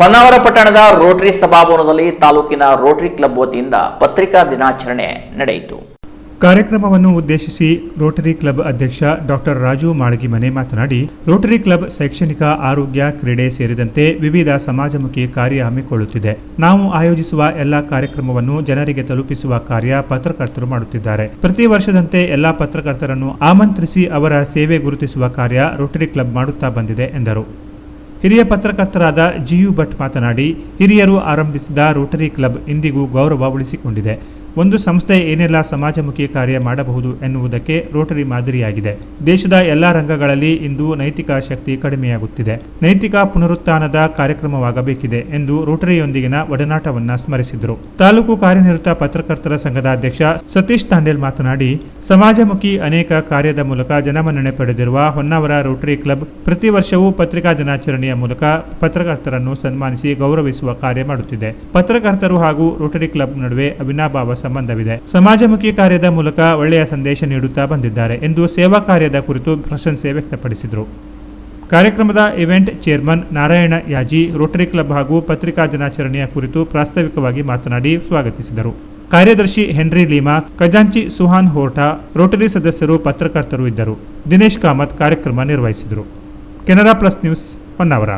ಹೊನ್ನಾವರ ಪಟ್ಟಣದ ರೋಟರಿ ಸಭಾಭವನದಲ್ಲಿ ತಾಲೂಕಿನ Rotary club ವತಿಯಿಂದ ಪತ್ರಿಕಾ ದಿನಾಚರಣೆ ನಡೆಯಿತು. ಕಾರ್ಯಕ್ರಮವನ್ನು ಉದ್ದೇಶಿಸಿ ರೋಟರಿ ಕ್ಲಬ್ ಅಧ್ಯಕ್ಷ ಡಾಕ್ಟರ್ ರಾಜು ಮಾಳಗಿಮನೆ ಮಾತನಾಡಿ, ರೋಟರಿ ಕ್ಲಬ್ ಶೈಕ್ಷಣಿಕ, ಆರೋಗ್ಯ, ಕ್ರೀಡೆ ಸೇರಿದಂತೆ ವಿವಿಧ ಸಮಾಜಮುಖಿ ಕಾರ್ಯ ಹಮ್ಮಿಕೊಳ್ಳುತ್ತಿದೆ. ನಾವು ಆಯೋಜಿಸುವ ಎಲ್ಲ ಕಾರ್ಯಕ್ರಮವನ್ನು ಜನರಿಗೆ ತಲುಪಿಸುವ ಕಾರ್ಯ ಪತ್ರಕರ್ತರು ಮಾಡುತ್ತಿದ್ದಾರೆ. ಪ್ರತಿ ವರ್ಷದಂತೆ ಎಲ್ಲ ಪತ್ರಕರ್ತರನ್ನು ಆಮಂತ್ರಿಸಿ ಅವರ ಸೇವೆ ಗುರುತಿಸುವ ಕಾರ್ಯ ರೋಟರಿ ಕ್ಲಬ್ ಮಾಡುತ್ತಾ ಬಂದಿದೆ ಎಂದರು. ಹಿರಿಯ ಪತ್ರಕರ್ತರಾದ ಜಿಯು ಭಟ್ ಮಾತನಾಡಿ ಹಿರಿಯರು ಆರಂಭಿಸಿದ ರೋಟರಿ ಕ್ಲಬ್ ಇಂದಿಗೂ ಗೌರವ ಉಳಿಸಿಕೊಂಡಿದೆ ಒಂದು ಸಂಸ್ಥೆ ಏನೆಲ್ಲ ಸಮಾಜಮುಖಿ ಕಾರ್ಯ ಮಾಡಬಹುದು ಎನ್ನುವುದಕ್ಕೆ ರೋಟರಿ ಮಾದರಿಯಾಗಿದೆ. ದೇಶದ ಎಲ್ಲ ರಂಗಗಳಲ್ಲಿ ಇಂದು ನೈತಿಕ ಶಕ್ತಿ ಕಡಿಮೆಯಾಗುತ್ತಿದೆ. ನೈತಿಕ ಪುನರುತ್ಥಾನದ ಕಾರ್ಯಕ್ರಮವಾಗಬೇಕಿದೆ ಎಂದು ರೋಟರಿಯೊಂದಿಗಿನ ಒಡನಾಟವನ್ನು ಸ್ಮರಿಸಿದರು. ತಾಲೂಕು ಕಾರ್ಯನಿರತ ಪತ್ರಕರ್ತರ ಸಂಘದ ಅಧ್ಯಕ್ಷ ಸತೀಶ್ ತಾಂಡೇಲ್ ಮಾತನಾಡಿ, ಸಮಾಜಮುಖಿ ಅನೇಕ ಕಾರ್ಯದ ಮೂಲಕ ಜನಮನ್ನಣೆ ಪಡೆದಿರುವ ಹೊನ್ನಾವರ ರೋಟರಿ ಕ್ಲಬ್ ಪ್ರತಿ ವರ್ಷವೂ ಪತ್ರಿಕಾ ದಿನಾಚರಣೆಯ ಮೂಲಕ ಪತ್ರಕರ್ತರನ್ನು ಸನ್ಮಾನಿಸಿ ಗೌರವಿಸುವ ಕಾರ್ಯ ಮಾಡುತ್ತಿದೆ. ಪತ್ರಕರ್ತರು ಹಾಗೂ ರೋಟರಿ ಕ್ಲಬ್ ನಡುವೆ ಅವಿನಾಭಾವ ಸಂಬಂಧವಿದೆ. ಸಮಾಜಮುಖಿ ಕಾರ್ಯದ ಮೂಲಕ ಒಳ್ಳೆಯ ಸಂದೇಶ ನೀಡುತ್ತಾ ಬಂದಿದ್ದಾರೆ ಎಂದು ಸೇವಾ ಕಾರ್ಯದ ಕುರಿತು ಪ್ರಶಂಸೆ ವ್ಯಕ್ತಪಡಿಸಿದರು. ಕಾರ್ಯಕ್ರಮದ event chairman Narayana Yaji, Rotary club ಹಾಗೂ ಪತ್ರಿಕಾ ದಿನಾಚರಣೆಯ ಕುರಿತು ಪ್ರಾಸ್ತಾವಿಕವಾಗಿ ಮಾತನಾಡಿ ಸ್ವಾಗತಿಸಿದರು. ಕಾರ್ಯದರ್ಶಿ ಹೆನ್ರಿ ಲೀಮಾ, ಖಜಾಂಚಿ ಸುಹಾನ್ ಹೋರ್ಟಾ, ರೋಟರಿ ಸದಸ್ಯರು ಪತ್ರಕರ್ತರು ಇದ್ದರು. ದಿನೇಶ್ ಕಾಮತ್ ಕಾರ್ಯಕ್ರಮ ನಿರ್ವಹಿಸಿದರು. Canara plus news Honnavar.